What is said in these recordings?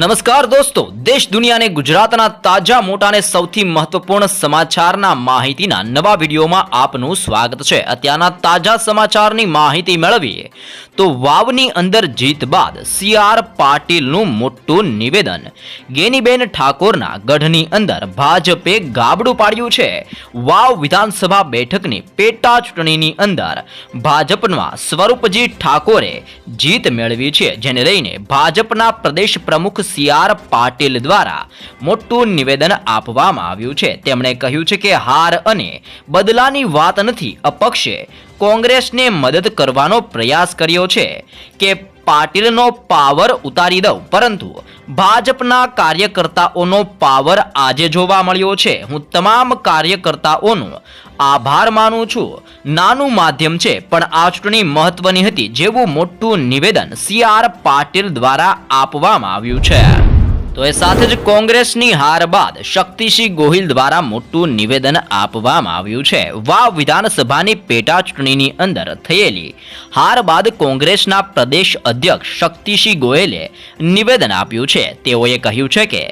નમસ્કાર દોસ્તો, દેશ દુનિયાને ગુજરાતના તાજા મોટા અને સૌથી મહત્વપૂર્ણ સમાચારના માહિતીના નવા વિડીયોમાં આપનું સ્વાગત છે. અત્યારના તાજા સમાચારની માહિતી મેળવીએ. તો વાવની અંદર જીત બાદ સી આર પાટીલનું મોટું નિવેદન. ગેનીબેન ઠાકોરના ગઢની અંદર ભાજપે ગાબડું પાડ્યું છે. વાવ વિધાનસભા બેઠકની પેટા ચૂંટણીની અંદર ભાજપના સ્વરૂપજી ઠાકોરે જીત મેળવી છે, જેને લઈને ભાજપના પ્રદેશ પ્રમુખ સી આર પાટીલ દ્વારા મોટું નિવેદન આપવામાં આવ્યું છે. તેમણે કહ્યું છે કે હાર અને બદલાની વાત નથી, અપક્ષે કોંગ્રેસને મદદ કરવાનો પ્રયાસ કર્યો છે કે પાટીલનો પાવર ઉતારી દઉં. પરંતુ ભાજપના કાર્યકર્તાઓનો પાવર આજે જોવા મળ્યો છે. હું તમામ કાર્યકર્તાઓનો આભાર માનું છું. નાનું માધ્યમ છે, પણ આ ચૂંટણી મહત્વની હતી. જેવું મોટું નિવેદન સી આર પાટીલ દ્વારા આપવામાં આવ્યું છે. તો એ સાથે જ કોંગ્રેસની હાર બાદ શક્તિસિંહ ગોહિલ દ્વારા મોટું નિવેદન આપવામાં આવ્યું છે. વાવ વિધાનસભાની પેટા ચૂંટણીની અંદર થયેલી હાર બાદ કોંગ્રેસના પ્રદેશ અધ્યક્ષ શક્તિસિંહ ગોયલે નિવેદન આપ્યું છે. તેઓએ કહ્યું છે કે,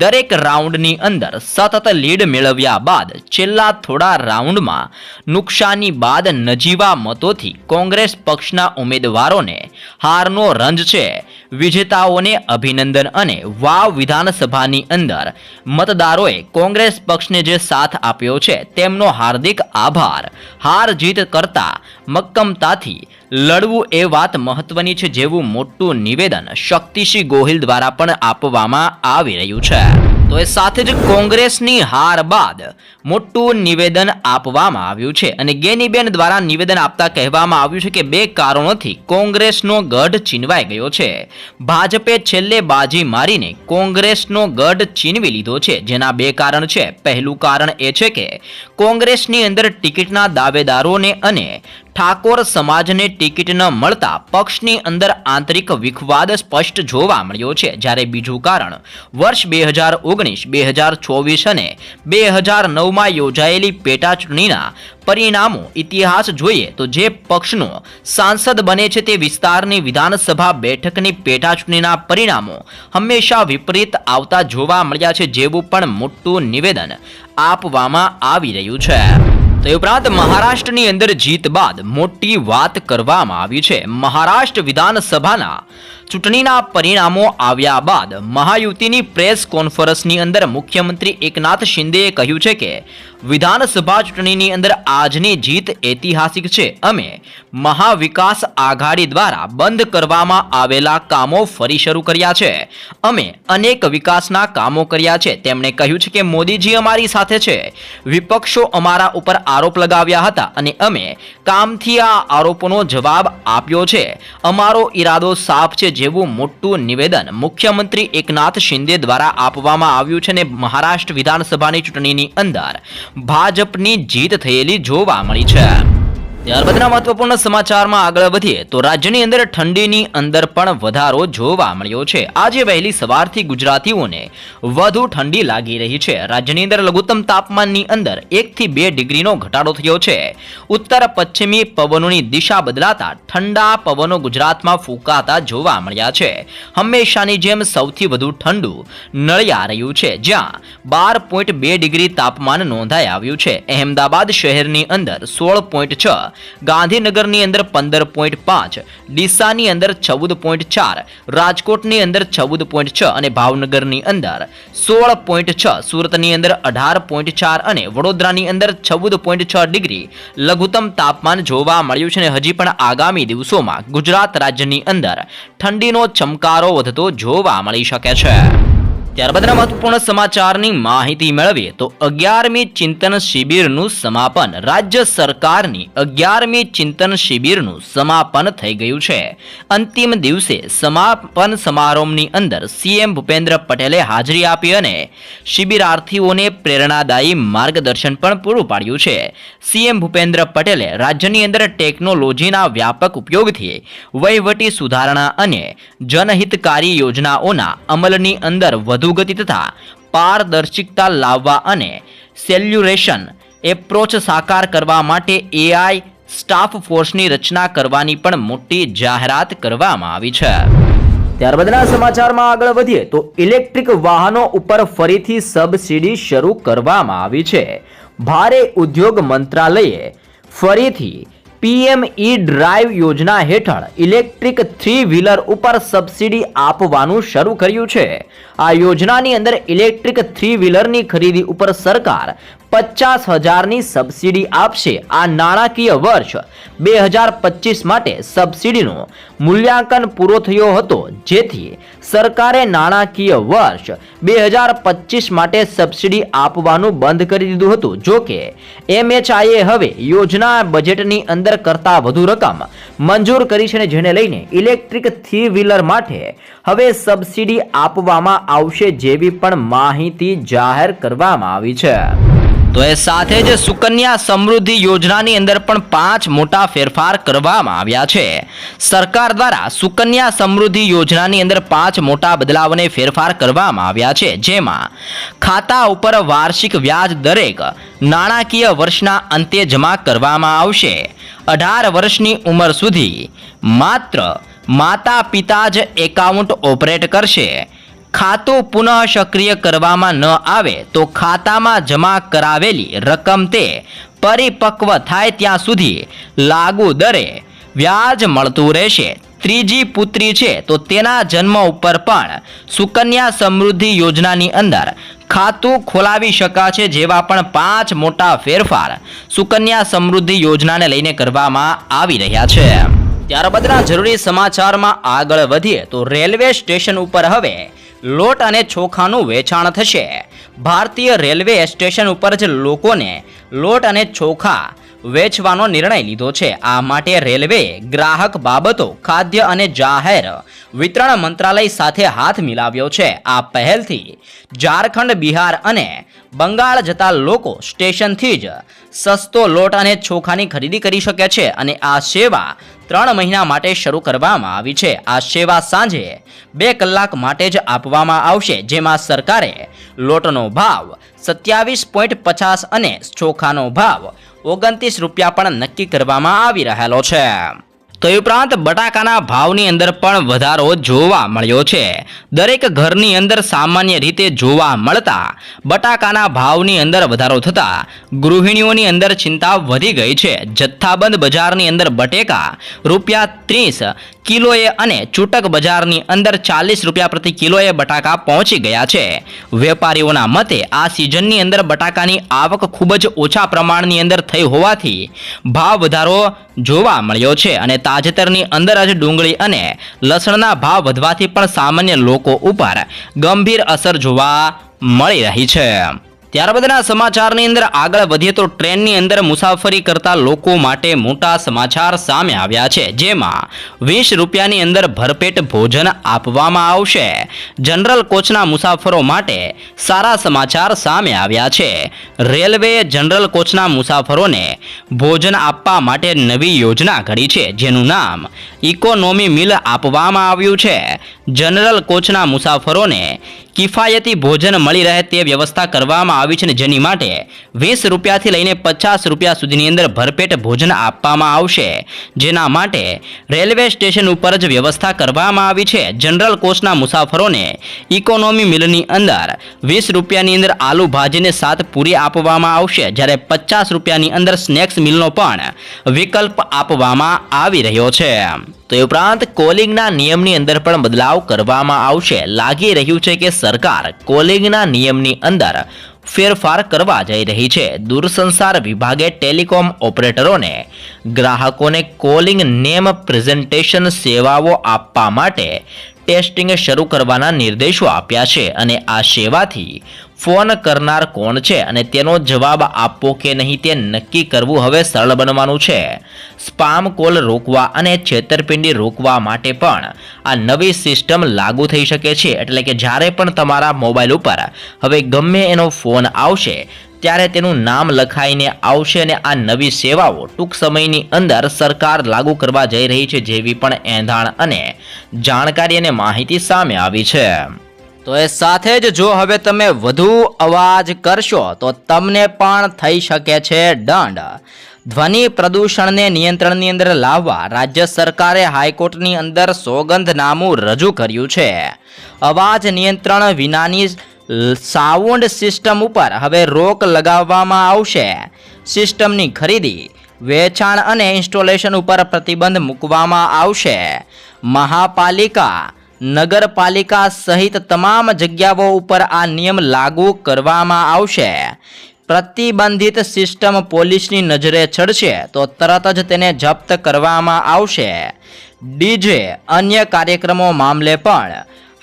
દરેક રાઉન્ડની અંદર સતત લીડ મેળવ્યા બાદ છેલ્લા થોડા રાઉન્ડમાં નુકસાની બાદ નજીવા મતોથી કોંગ્રેસ પક્ષના ઉમેદવારોને હારનો રંજ છે. વિજેતાઓને અભિનંદન અને વાવ વિધાનસભાની અંદર મતદારોએ કોંગ્રેસ પક્ષને જે સાથ આપ્યો છે, તેમનો હાર્દિક આભાર. હાર જીત કરતા મક્કમતાથી લડવું એ વાત મહત્વની છે જેવું મોટું નિવેદન શક્તિસિંહ ગોહિલ દ્વારા પણ આપવામાં આવી રહ્યું છે. તો એ સાથે જ કોંગ્રેસની હાર બાદ મોટું નિવેદન આપવામાં આવ્યું છે. અને ગેનીબેન દ્વારા નિવેદન આપતા કહેવામાં આવ્યું છે કે બે કારણોથી કોંગ્રેસનો ગઢ ચીનવાઈ ગયો છે. ભાજપે છેલ્લે બાજી મારીને કોંગ્રેસનો ગઢ ચીનવી લીધો છે. જેના બે કારણ છે. પહેલું કારણ એ છે કે કોંગ્રેસની અંદર ટિકિટના દાવેદારોને અને ઠાકોર સમાજને ટિકિટ ન મળતા પક્ષની અંદર આંતરિક વિખવાદ સ્પષ્ટ જોવા મળ્યો છે. જ્યારે બીજું કારણ, વર્ષ બે હજાર ઓગણીસ, બે હજાર ચોવીસ અને બે હજાર નવમાં યોજાયેલી પેટાચૂંટણીના પરિણામો ઇતિહાસ જોઈએ તો જે પક્ષનો સાંસદ બને છે તે વિસ્તારની વિધાનસભા બેઠકની પેટાચૂંટણીના પરિણામો હંમેશા વિપરીત આવતા જોવા મળ્યા છે, જેવું પણ મોટું નિવેદન આપવામાં આવી રહ્યું છે. તે ઉપરાંત મહારાષ્ટ્રની અંદર જીત બાદ મોટી વાત કરવામાં આવી છે. મહારાષ્ટ્ર વિધાનસભાના ચૂંટણીના પરિણામો આવ્યા બાદ મહાયુતિની પ્રેસ કોન્ફરન્સની અંદર મુખ્યમંત્રી એકનાથ શિંદેએ કહ્યું છે કે વિધાનસભા ચૂંટણીની અંદર આજની જીત ઐતિહાસિક છે. અમે મહાવિકાસ આઘાડી દ્વારા બંધ કરવામાં આવેલા કામો ફરી શરૂ કર્યા છે. અમે અનેક વિકાસના કામો કર્યા છે. તેમણે કહ્યું છે કે મોદીજી અમારી સાથે છે. વિપક્ષો અમારા ઉપર આરોપ લગાવ્યા હતા અને અમે કામથી આ આરોપોનો જવાબ આપ્યો છે. અમારો ઈરાદો સાફ છે. જેવું મોટું નિવેદન મુખ્યમંત્રી એકનાથ શિંદે દ્વારા આપવામાં આવ્યું છે અને મહારાષ્ટ્ર વિધાનસભાની ચૂંટણીની અંદર ભાજપની જીત થયેલી જોવા મળી છે. ત્યારબાદના મહત્વપૂર્ણ સમાચારમાં આગળ વધીએ તો રાજ્યની અંદર ઠંડીની અંદર પણ વધારો જોવા મળ્યો છે. આજે વહેલી સવારથી ગુજરાતીઓને વધુ ઠંડી લાગી રહી છે. રાજ્યની અંદર લઘુત્તમ તાપમાનની અંદર એકથી બે ડિગ્રીનો ઘટાડો થયો છે. ઉત્તર પશ્ચિમી પવનોની દિશા બદલાતા ઠંડા પવનો ગુજરાતમાં ફૂંકાતા જોવા મળ્યા છે. હંમેશાની જેમ સૌથી વધુ ઠંડુ નળિયા રહ્યું છે, જ્યાં બાર પોઈન્ટ બે ડિગ્રી તાપમાન નોંધાઈ આવ્યું છે. અહેમદાબાદ શહેરની અંદર સોળ પોઈન્ટ છ ગાંધીનગરની અંદર પંદર પોઈન્ટ પાંચ, ડીસાની અંદર ચૌદ પોઈન્ટ ચાર, રાજકોટની અંદર ચૌદ પોઈન્ટ છ અને ભાવનગરની અંદર સોળ પોઈન્ટ છ, સુરતની અંદર અઢાર પોઈન્ટ ચાર અને વડોદરાની અંદર ચૌદ પોઈન્ટ છ ડિગ્રી. લઘુત્તમ તાપમાન જોવા મળ્યું છે અને હજી પણ આગામી દિવસોમાં ગુજરાત રાજ્યની અંદર ઠંડીનો ચમકારો વધતો જોવા મળી શકે છે. ત્યારબાદના મહત્વપૂર્ણ સમાચારની માહિતી મેળવીએ તો અગિયારમી ચિંતન શિબિરનું સમાપન. રાજ્ય સરકારની અગિયારમી ચિંતન શિબિરનું સમાપન થઈ ગયું છે. અંતિમ દિવસે સમાપન સમારોહની અંદર સીએમ ભૂપેન્દ્ર પટેલે હાજરી આપી અને શિબિરાર્થીઓને પ્રેરણાદાયી માર્ગદર્શન પણ પૂરું પાડ્યું છે. સીએમ ભૂપેન્દ્ર પટેલે રાજ્યની અંદર ટેકનોલોજીના વ્યાપક ઉપયોગથી વહીવટી સુધારણા અને જનહિતકારી યોજનાઓના અમલની અંદર વધુ વધુ ગતિ તથા પારદર્શિકતા લાવવા અને સેલ્યુરેશન, એપ્રોચ સાકાર કરવા માટે એઆઈ સ્ટાફ ફોર્સની રચના કરવાની પણ મોટી જાહેરાત કરવામાં આવી છે. ત્યારબાદના સમાચારમાં આગળ વધીએ તો ઇલેક્ટ્રિક વાહનો ઉપર ફરીથી સબસિડી શરૂ કરવામાં આવી છે. ભારે ઉદ્યોગ મંત્રાલયે ફરીથી પીએમ ઈ ડ્રાઈવ યોજના હેઠળ ઇલેક્ટ્રિક થ્રી વ્હીલર ઉપર સબસિડી આપવાનું શરૂ કર્યું છે. આ યોજનાની અંદર ઇલેક્ટ્રિક થ્રી વ્હીલરની ખરીદી ઉપર સરકાર પચાસ હજારની સબસિડી આપશે. આ નાણાકીય વર્ષ બે હજાર પચીસ માટે સબસિડીનો મૂલ્યાંકન પૂરો થયો હતો. જેથી સરકારે નાણાકીય વર્ષ બે હજાર પચીસ માટે સબસિડી આપવાનું બંધ કરી દીધું હતું. જો કે, એમએચઆઈએ હવે યોજના બજેટની અંદર કરતા વધુ રકમ મંજૂર કરી છે જેને લઈને ઇલેક્ટ્રિક થ્રી વ્હીલર માટે હવે સબસિડી આપવામાં આવશે જેવી પણ માહિતી જાહેર કરવામાં આવી છે. તો એ સાથે જ સુકન્યા સમૃદ્ધિ યોજનાની અંદર પણ પાંચ મોટા ફેરફાર કરવામાં આવ્યા છે. સરકાર દ્વારા સુકન્યા સમૃદ્ધિ યોજનાની અંદર પાંચ મોટા બદલાવને ફેરફાર કરવામાં આવ્યા છે, જેમાં ખાતા ઉપર વાર્ષિક વ્યાજ દરેક નાણાકીય વર્ષના અંતે જમા કરવામાં આવશે. અઢાર વર્ષની ઉંમર સુધી માત્ર માતા પિતા જ એકાઉન્ટ ઓપરેટ કરશે. ખાતું પુનઃ સક્રિય કરવામાં ન આવે તો ખાતામાં જમા કરાવેલી રકમ તે પરિપક્વ થાય ત્યાં સુધી લાગુ દરે વ્યાજ મળતું રહેશે. ત્રીજી પુત્રી છે તો તેના જન્મ ઉપર પણ સુકન્યા સમૃદ્ધિ યોજનાની અંદર ખાતું ખોલાવી શકાશે જેવા પણ પાંચ મોટા ફેરફાર સુકન્યા સમૃદ્ધિ યોજનાને લઈને કરવામાં આવી રહ્યા છે. ત્યારબાદના જરૂરી સમાચારમાં આગળ વધીએ તો રેલવે સ્ટેશન ઉપર હવે લોટ અને ચોખાનું વેચાણ થશે. ભારતીય રેલવે સ્ટેશન ઉપર જ લોકોને લોટ અને ચોખા વેચવાનો નિર્ણય લીધો છે. આ માટે રેલવે ગ્રાહક બાબતો, ખાદ્ય અને જાહેર વિતરણ મંત્રાલય સાથે હાથ મિલાવ્યો છે. આ પહેલથી ઝારખંડ, બિહાર અને બંગાળ જતા લોકો સ્ટેશનથી જ સસ્તો લોટ અને ચોખાની ખરીદી કરી શકે છે અને આ સેવા ત્રણ મહિના માટે શરૂ કરવામાં આવી છે. આ સેવા સાંજે બે કલાક માટે જ આપવામાં આવશે, જેમાં સરકારે લોટનો ભાવ સત્યાવીસ પોઈન્ટ પચાસ અને ચોખાનો ભાવ ઓગણત્રીસ રૂપિયા પણ નક્કી કરવામાં આવી રહેલો છે. તો ઉપરાંત બટાકાના ભાવની અંદર પણ વધારો જોવા મળ્યો છે. દરેક ઘરની અંદર સામાન્ય રીતે જોવા મળતા બટાકાના ભાવની અંદર વધારો થતા ગૃહિણીઓની અંદર ચિંતા વધી ગઈ છે. જથ્થાબંધ બજારની અંદર બટેકા રૂપિયા ત્રીસ કિલોએ અને ચૂટક બજારની અંદર ચાલીસ રૂપિયા પ્રતિ કિલોએ બટાકા પહોંચી ગયા છે. વેપારીઓના મતે આ સિઝનની અંદર બટાકાની આવક ખૂબ જ ઓછા પ્રમાણની અંદર થઈ હોવાથી ભાવ વધારો જોવા મળ્યો છે અને તાજેતરની અંદર જ ડુંગળી અને લસણના ભાવ વધવાથી પણ સામાન્ય લોકો ઉપર ગંભીર અસર જોવા મળી રહી છે. ત્યારબાદના સમાચારની અંદર આગળ વધીએ તો ટ્રેનની અંદર મુસાફરી કરતા લોકો માટે મોટા સમાચાર સામે આવ્યા છે. જેમાં વીસ રૂપિયાની અંદર ભરપેટ ભોજન આપવામાં આવશે. જનરલ કોચના મુસાફરો માટે સારા સમાચાર સામે આવ્યા છે. રેલવેએ જનરલ કોચના મુસાફરોને ભોજન આપવા માટે નવી યોજના ઘડી છે, જેનું નામ ઇકોનોમી મિલ આપવામાં આવ્યું છે. જનરલ કોચના મુસાફરોને કિફાયતી ભોજન મળી રહે તે વ્યવસ્થા કરવામાં આવી છે ને જેની માટે વીસ રૂપિયાથી લઈને પચાસ રૂપિયા સુધીની અંદર ભરપેટ ભોજન આપવામાં આવશે. જેના માટે રેલવે સ્ટેશન ઉપર જ વ્યવસ્થા કરવામાં આવી છે. જનરલ કોચના મુસાફરોને ઇકોનોમી મિલની અંદર વીસ રૂપિયાની અંદર આલુ ભાજીને સાત પૂરી આપવામાં આવશે. જ્યારે પચાસ રૂપિયાની અંદર સ્નેક્સ મિલનો પણ વિકલ્પ આપવામાં આવી રહ્યો છે. તો એ ઉપરાંત કોલિંગના નિયમની અંદર પણ બદલાવ કરવામાં આવશે. લાગી રહ્યું છે કે સરકાર કોલિંગના નિયમની અંદર ફેરફાર કરવા જઈ રહી છે. દૂરસંસાર વિભાગે ટેલિકોમ ઓપરેટરોને ગ્રાહકોને કોલિંગ નેમ પ્રેઝન્ટેશન સેવાઓ આપવા માટે ટેસ્ટિંગ શરૂ કરવાના નિર્દેશો આપ્યા છે અને આ સેવાથી ફોન કરનાર કોણ છે અને તેનો જવાબ આપવો કે નહીં તે નક્કી કરવું હવે સરળ બનવાનું છે. સ્પામ કોલ રોકવા અને છેતરપિંડી રોકવા માટે પણ આ નવી સિસ્ટમ લાગુ થઈ શકે છે. એટલે કે જ્યારે પણ તમારા મોબાઈલ ઉપર હવે ગમે એનો ફોન આવશે ત્યારે તેનું નામ લખાઈને આવશે અને આ નવી સેવાઓ ટૂંક સમયની અંદર સરકાર લાગુ કરવા જઈ રહી છે જેવી પણ એંધાણ અને જાણકારી અને માહિતી સામે આવી છે. તો એ સાથે જ જો હવે તમે વધુ અવાજ કરશો, તો તમને પણ થઈ શકે છે દંડ. ધ્વનિ પ્રદૂષણને નિયંત્રણની અંદર લાવવા રાજ્ય સરકારે હાઈકોર્ટની અંદર સોગંધનામું રજૂ કર્યું છે. અવાજ નિયંત્રણ વિનાની સાઉન્ડ સિસ્ટમ ઉપર હવે રોક લગાવવામાં આવશે. સિસ્ટમની ખરીદી, વેચાણ અને ઇન્સ્ટોલેશન ઉપર પ્રતિબંધ મૂકવામાં આવશે. મહાપાલિકા, નગરપાલિકા સહિત તમામ જગ્યાઓ ઉપર આ નિયમ લાગુ કરવામાં આવશે. પ્રતિબંધિત સિસ્ટમ પોલીસની નજરે ચડશે તો તરત જ તેને જપ્ત કરવામાં આવશે. ડીજે, અન્ય કાર્યક્રમો મામલે પણ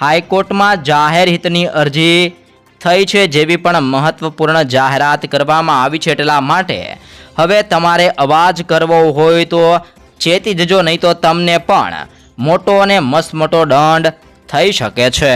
હાઈકોર્ટમાં જાહેર હિતની અરજી થઈ છે જેવી પણ મહત્વપૂર્ણ જાહેરાત કરવામાં આવી છે એટલા માટે હવે તમારે અવાજ કરવો હોય તો ચેતી જજો, નહીં તો તમને પણ મોટો અને મસ્ત મોટો દંડ થઈ શકે છે.